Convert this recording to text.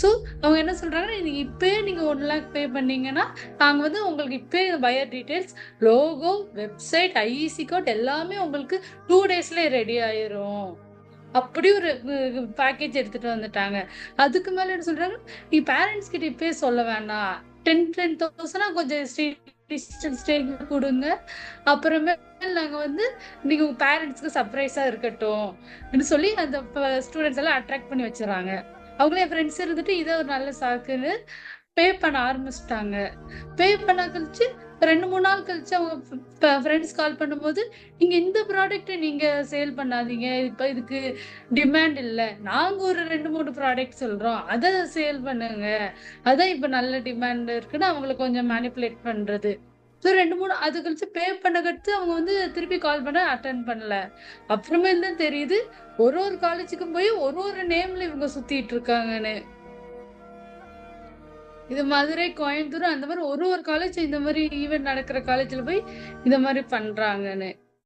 So அவங்க என்ன சொல்றாங்கன்னா நீங்க இப்பயே நீங்கள் ஒன் லேக் பே பண்ணீங்கன்னா நாங்கள் வந்து உங்களுக்கு இப்போ buyer details logo website IEC code எல்லாமே உங்களுக்கு டூ டேஸ்லேயே ரெடி ஆயிரும். அப்படி ஒரு பேக்கேஜ் எடுத்துட்டு வந்துட்டாங்க. அதுக்கு மேலே என்ன சொல்றாங்க நீ பேரண்ட்ஸ் கிட்ட இப்போயே சொல்ல வேண்டாம். டென் டென் தௌசண்டாக கொஞ்சம் டிஸ்டன்ஸ் ஸ்டேஜ் கொடுங்க. அப்புறமே நாங்கள் வந்து நீங்கள் உங்கள் பேரண்ட்ஸ்க்கு சர்ப்ரைஸாக இருக்கட்டும். சொல்லி அந்த ஸ்டூடெண்ட்ஸ் எல்லாம் அட்ராக்ட் பண்ணி வச்சுறாங்க அவங்களே என் ஃப்ரெண்ட்ஸ் இருந்துட்டு இதை ஒரு நல்ல சாக்குன்னு பே பண்ண ஆரம்பிச்சிட்டாங்க. பே பண்ண கழிச்சு ரெண்டு மூணு நாள் கழிச்சு அவங்க ஃப்ரெண்ட்ஸ் கால் பண்ணும்போது நீங்க இந்த ப்ராடக்ட் நீங்க சேல் பண்ணாதீங்க. இப்ப இதுக்கு டிமாண்ட் இல்லை. நாங்க ஒரு ரெண்டு மூணு ப்ராடக்ட் சொல்றோம். அதை சேல் பண்ணுங்க. அதான் இப்ப நல்ல டிமாண்ட் இருக்குன்னு அவங்களுக்கு கொஞ்சம் மேனிப்புலேட் பண்றது. ஸோ ரெண்டு மூணு அது கழிச்சு பே பண்ண கடுத்து அவங்க வந்து திருப்பி கால் பண்ண அட்டன் பண்ணல. அப்புறமே தான் தெரியுது ஒரு ஒரு காலேஜுக்கும் போய் ஒரு ஒரு நேம்ல இவங்க சுத்திட்டு இருக்காங்கன்னு. இது மதுரை கோயம்புத்தூர் அந்த மாதிரி ஒரு ஒரு காலேஜ் இந்த மாதிரி ஈவெண்ட் நடக்கிற காலேஜ்ல போய் இந்த மாதிரி பண்றாங்கன்னு.